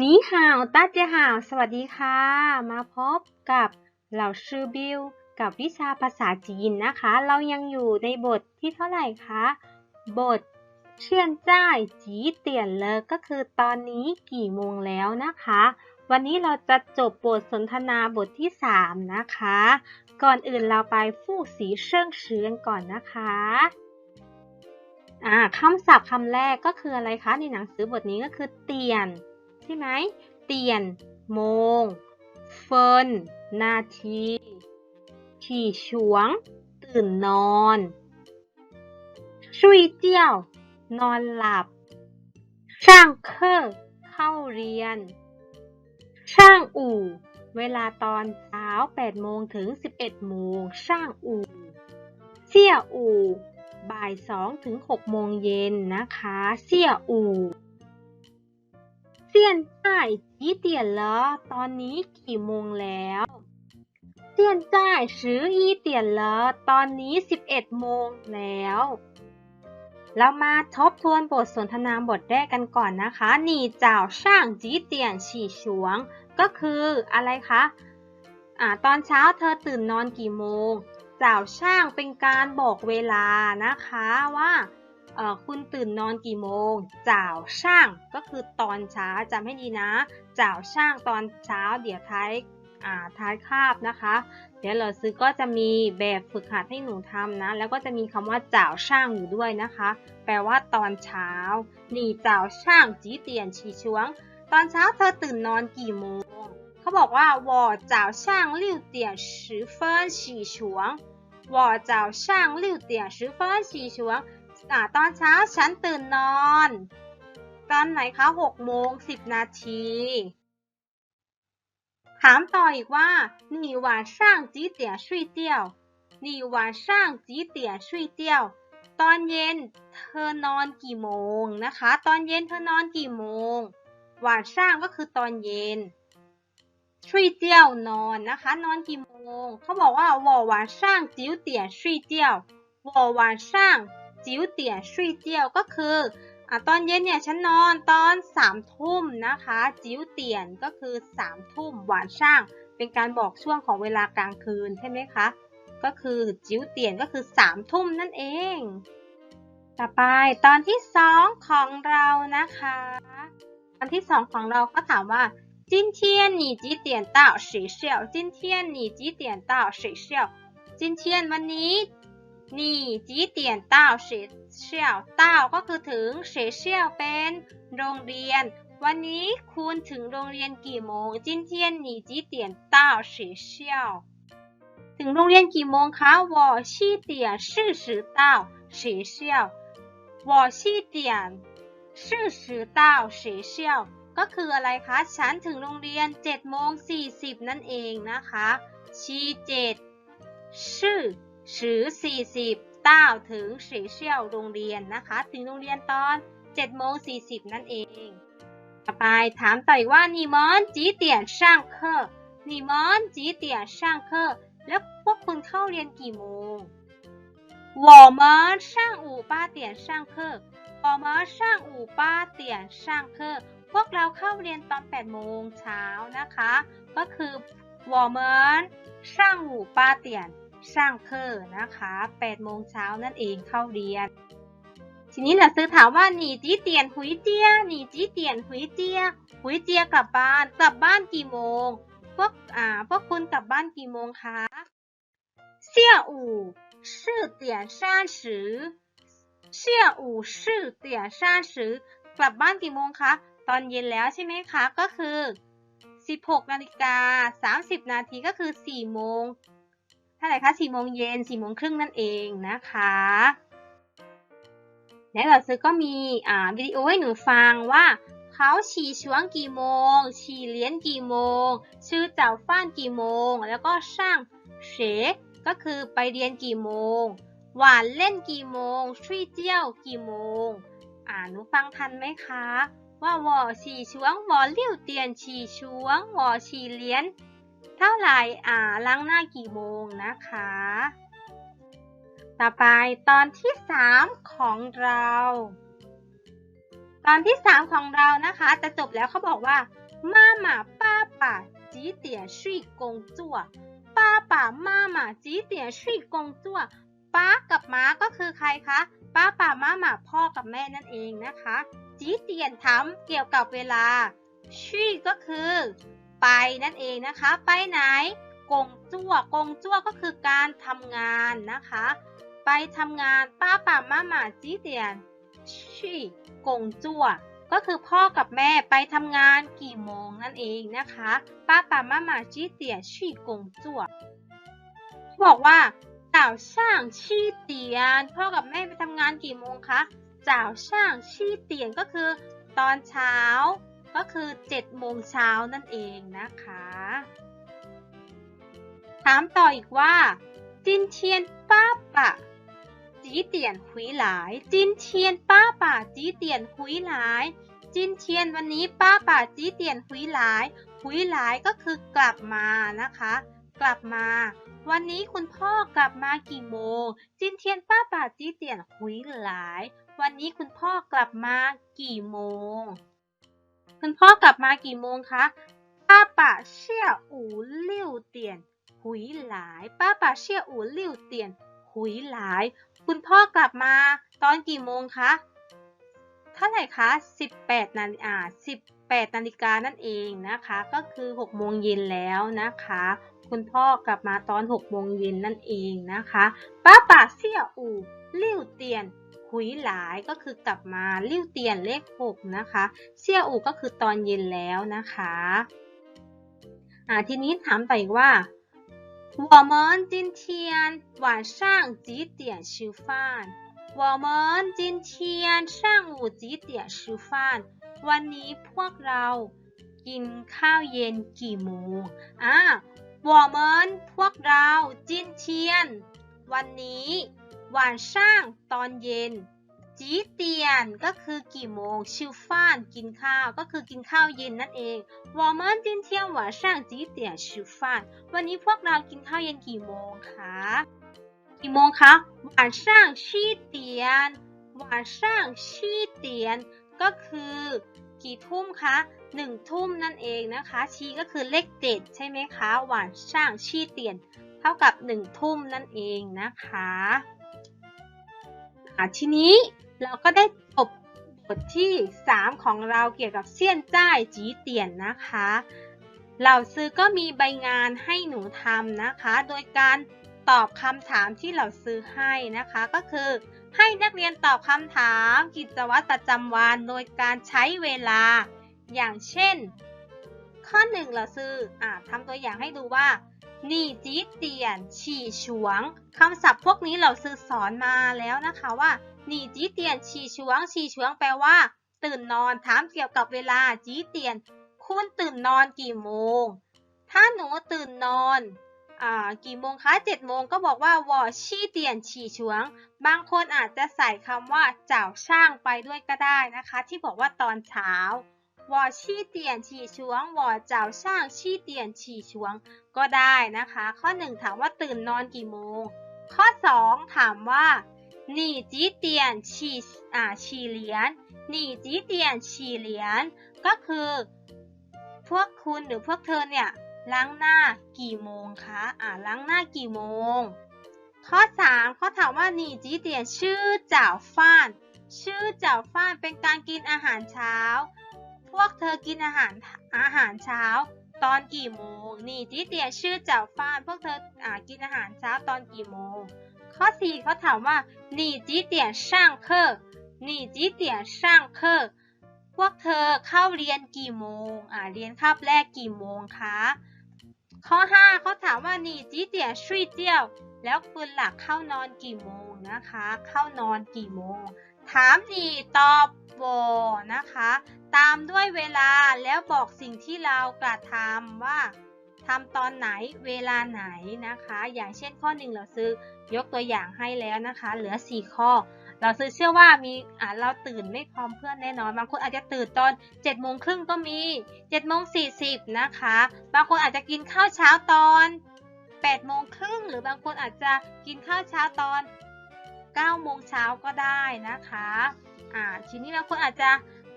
นี่ฮาวตาเจฮาวสวัสดีค่ะ มาพบกับเหล่าชื่อบิวกับวิชาภาษาจีนนะคะ เรายังอยู่ในบทที่เท่าไหร่คะ บทเชื่อนจ้ายจีเตียนเลยก็คือตอนนี้กี่โมงแล้วนะคะ วันนี้เราจะจบบทสนทนาบทที่ 3 นะคะ ก่อนอื่นเราไปฟู่สีเชิงชือกันก่อนนะคะอ่าคำศัพท์คำแรกก็คืออะไรคะ ในหนังสือบทนี้ก็คือเตียน ใช่ไหม เตียน โมง เฟิน นาทีถี่ฉวง ตื่นนอนชุยเจียว นอนหลับ ช่างเคอเข้าเรียน ช่างอู่ เวลาตอนเช้า8โมงถึง 11โมงช่างอู่เสี่ยอู่ บ่าย2ถึง6โมงเย็นนะคะ เสี่ยอู่ เซียนจ่ายจีเตียนเหรอตอนนี้กี่โมงแล้วเซียนจ่ายซื้ออีเตียนเหรอตอนนี้ 11 โมงแล้ว เรามาทบทวนบทสนทนาบทแรกกันก่อนนะคะหนี่เจ้าช่างจีเตียนฉี่ฉวง ก็คืออะไรคะอ่าตอนเช้าเธอตื่นนอนกี่โมง เจ้าช่างเป็นการบอกเวลานะคะว่า คุณตื่นนอนกี่โมงจ่าวช่างก็คือตอนเช้าจำให้ดีนะจ่าวช่างตอนเช้า เดี๋ยวท้ายท้ายคาบนะคะ เดี๋ยวเราซื้อก็จะมีแบบฝึกหัดให้หนูทำนะ แล้วก็จะมีคำว่าจ่าวช่างอยู่ด้วยนะคะ แปลว่าตอนเช้าหนี่จ่าวช่างจีเตียนชีชวง ตอนเช้าเธอตื่นนอนกี่โมง เขาบอกว่าว่าจ่าวช่างลิวเตียนสิเฟินชีชวงว่าจ่าวช่างลิวเตียนสิเฟินชีชวง อนเช้าฉันตื่นนอน ตอนไหนคะ6โมง10 นาที ถามต่ออีกว่า你晚上几点睡觉你晚上几点睡觉ตอนเย็นเธอนอนกี่โมงนะคะ ตอนเย็นเธอนอนกี่โมง晚上ก็คือตอนเย็นช่วยเจียวนอนนะคะ นอนกี่โมง เขาบอกว่า我晚上 九点睡觉我晚上九点睡觉ก็คืออ่ะตอนเย็นเนี่ยฉันนอนตอนสามทุ่มนะคะจิ๋วเตียนก็คือสามทุ่มหวานช่าง เป็นการบอกช่วงของเวลากลางคืนใช่ไหมคะ ก็คือจิ๋วเตียนก็คือสามทุ่มนั่นเอง ต่อไปตอนที่สองของเรานะคะ ตอนที่สองของเราก็ถามว่า今天你几点到学校今天你几点到学校今天วันนี้ นี่จีเตียนเต้าเฉเชี่ยวเต้าก็คือถึงเฉเชี่ยวเป็นโรงเรียน วันนี้คุณถึงโรงเรียนกี่โมงจินเทียจี้เตียนเต้าเฉเชี่ยวถึงโรงเรียนกี่โมงคะวอชี่เตียนชื่อสือเต้าเฉเชี่ยววอชี่เตียนชื่สือเต้าเฉเชี่ยก็คืออะไรคะฉันถึงโรงเรียน7จ็ดโมงสีนั่นเองนะคะชีเจ็ดชื่อ สือ40ต้าถึงเฉเชี่ยวโรงเรียนนะคะ ถึงโรงเรียนตอน7โมง40 นั่นเอง ต่อไปถามต่ออีกว่า你们几点上课你们几点上课แล้วพวกคุณเข้าเรียนกี่โมง我们上午八点上课我们上午八点上课พวกเราเข้าเรียนตอน8โมงเช้านะคะ ก็คือ我们上午八点 สร้างเคอร์นะคะ8โมงเช้านั่นเองเข้าเรียน ทีนี้หลักซื้อถามว่าหนีจี้เตียนหุยเจียหนีจี้เตียนหุยเจียหุยเจียกลับบ้านกลับบ้านกี่โมง พวกอ่าพวกคุณกลับบ้านกี่โมงคะเสี่ยอู่สี่เตียนสามสิบเสี่ยอู่สี่เตียนสามสิบกลับบ้านกี่โมงคะตอนเย็นแล้วใช่ไหมคะก็คือ 16นาฬิกา30 นาทีก็คือ 4 โมง ท่าไหร่คะ4โมงเย็น4โมงครึ่งนั่นเองนะคะ และเราซื้อก็มีอ่าวิดีโอให้หนูฟังว่าเขาฉี่ช่วงกี่โมง ฉี่เลี้ยนกี่โมง ชื่อเจ้าฟ้านกี่โมง แล้วก็ช่างเฉก็คือไปเรียนกี่โมง หวานเล่นกี่โมงช่วยเจี้ยวกี่โมง อ่าหนูฟังทันไหมคะ ว่าวอฉี่ช่วงวอเลี้ยวเตียนฉี่ช่วงวอฉี่เลี้ยน เท่าไหร่อ่าล้างหน้ากี่โมงนะคะ ต่อไปตอนที่สามของเรา ตอนที่สามของเรานะคะ จะจบแล้วเขาบอกว่ามาหมาป้าป่าจีเตี่ยชุยกงจั่วป้าป่ามาหมาจีเตี่ยชุยกงจั่วป้ากับม้าก็คือใครคะป้าป่าม้าหมาพ่อกับแม่นั่นเองนะคะ จีเตี่ยนทำเกี่ยวกับเวลาชุยก็คือ ไปนั่นเองนะคะ ไปไหน กงจั่ว กงจั่วก็คือการทำงานนะคะ ไปทำงานป้าป่าม่าหมาจีเตียนชี่กงจั่ว ก็คือพ่อกับแม่ไปทำงานกี่โมงนั่นเองนะคะ ป้าป่าม่าหมาจีเตียนชี่กงจั่ว บอกว่าจ่าช่างชี่เตียน พ่อกับแม่ไปทำงานกี่โมงคะจ่าช่างชี่เตียนก็คือ ตอนเช้า ก็คือ 7 โมงเช้านั่นเองนะคะ ถามต่ออีกว่าจินเทียนป้าปะจีเตียนคุยหลายจินเทียนป้าป่าจีเตียนคุยหลายจินเทียนวันนี้ป้าป่าจีเตียนคุยหลายคุยหลายก็คือกลับมานะคะ กลับมา วันนี้คุณพ่อกลับมากี่โมงจินเทียนป้าป่าจีเตียนคุยหลาย วันนี้คุณพ่อกลับมากี่โมง คุณพ่อกลับมากี่โมงคะป้าป่าเชี่ยอู่เลี่ยวเตียนหุยหลายป้าป่าเชี่ยอู่เลี่ยวเตียนหุยหลาย คุณพ่อกลับมาตอนกี่โมงคะเท่าไหร่คะ18นาฬิกา18นาฬิกานั่นเองนะคะ ก็คือ6โมงเย็นแล้วนะคะ คุณพ่อกลับมาตอน6โมงเย็นนั่นเองนะคะป้าป่าเสี่ยอู่ลิ่วเตียน หุยหลายก็คือกลับมาลิ่วเตียนเลข6นะคะเสี่ยอู่ก็คือตอนเย็นแล้วนะคะอ่าทีนี้ถามไปอีกว่า我们今天晚上几点吃饭我们今天上午几点吃饭วันนี้พวกเรากินข้าวเย็นกี่โมงอ่า我们พวกเราจินเทียน วันนี้ วันช่างตอนเย็น จีเตียนก็คือกี่โมง ชิวฟ่านกินข้าวก็คือกินข้าวเย็นนั่นเองวอมันจินเทียนหวานช่างจีเตียนชิวฟ่านวันนี้พวกเรากินข้าวเย็นกี่โมงคะ กี่โมงคะหวานช่างชีเตียนหวานช่างชีเตียนก็คือกี่ทุ่มคะหนึ่งทุ่มนั่นเองนะคะ ชีก็คือเลขเจ็ดใช่ไหมคะ หวานช่างชีเตียน เท่ากับหนึ่งทุ่มนั่นเองนะคะ ทีนี้เราก็ได้จบบทที่ 3 ของเราเกี่ยวกับเซียนจ้ายจีเตียนนะคะเหล่าซื้อก็มีใบงานให้หนูทำนะคะ โดยการตอบคำถามที่เหล่าซื้อให้นะคะ ก็คือให้นักเรียนตอบคำถามกิจวัตรประจำวันโดยการใช้เวลา อย่างเช่น ข้อหนึ่งเราซื้ออทำตัวอย่างให้ดูว่า นี่จีเตียน ฉี่ฉวงคำศัพท์พวกนี้เราซื้อสอนมาแล้วนะคะว่านี่จีเตียน ฉี่ฉวง ฉี่ฉวงแปลว่า ตื่นนอนถามเกี่ยวกับเวลาจีเตียน คุณตื่นนอนกี่โมง ถ้าหนูตื่นนอนอ่ากี่โมงคะเจ็ดโมงก็บอกว่าวอชี่เตียนฉี่ฉวง บางคนอาจจะใส่คำว่าเจ้าช่างไปด้วยก็ได้นะคะ ที่บอกว่าตอนเช้า วอชี่เตียนฉี่ฉวงวอเจ้าช่างชี่เตียนฉี่ฉวง ก็ได้นะคะ ข้อหนึ่งถามว่าตื่นนอนกี่โมง ข้อสองถามว่าหนีจีเตียนฉี่อ่าฉี่เหรียญหนีจีเตียนฉี่เหรียญก็คือ พวกคุณหรือพวกเธอเนี่ยล้างหน้ากี่โมงคะอ่าล้างหน้ากี่โมง ข้อ3เขาถามว่าหนีจีเตียนชื่อเจ้าฟ้าน ชื่อเจ้าฟ้านเป็นการกินอาหารเช้า พวกเธอกินอาหารอาหารเช้า ตอนกี่โมง นี่จีเตียชื่อเจ้าฟ้านพวกเธออกินอาหารเช้าตอนกี่โมง ข้อสี่เขาถามว่านี่จีเตียช่างเคอนี่จีเตียช่างเคอพวกเธอเข้าเรียนกี่โมง อ่าเรียนคาบแรกกี่โมงคะข้อห้าเขาถามว่านี่จีเตียชุยเจียวแล้วคุณหลักเข้านอนกี่โมงนะคะ เข้านอนกี่โมง ถามนี่ตอบ วอนะคะ ตามด้วยเวลาแล้วบอกสิ่งที่เรากระทำว่าทำตอนไหนเวลาไหนนะคะ อย่างเช่นข้อหนึ่งเราซื้อยกตัวอย่างให้แล้วนะคะ เหลือ 4 ข้อ เราซื้อเชื่อว่ามีอ่าเราตื่นไม่พร้อมเพื่อนแน่นอน บางคนอาจจะตื่นตอน7จ็ดโมงครึ่งก็มี7จ็ดโมงสี่สิบนะคะ บางคนอาจจะกินข้าวเช้าตอน8ปดโมงครึ่งหรือบางคนอาจจะกินข้าวเช้าตอน9ก้าโมงเช้าก็ได้นะคะ อ่าทีนี้บางคนอาจจะ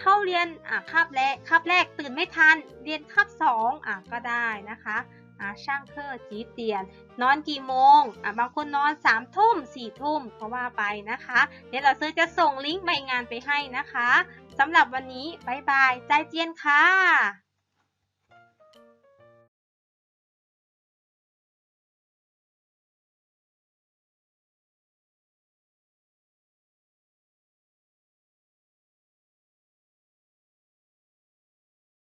เข้าเรียนอ่าคาบแรกคาบแรกตื่นไม่ทัน เรียนคาบสองอ่าก็ได้นะคะอ่าช่างเคอร์จีเตียน นอนกี่โมงอ่าบางคนนอนสามทุ่มสี่ทุ่มก็ว่าไปนะคะ เดี๋ยวเราซื้อจะส่งลิงก์ใบงานไปให้นะคะสำหรับวันนี้บายบาย ใจเจียนค่ะ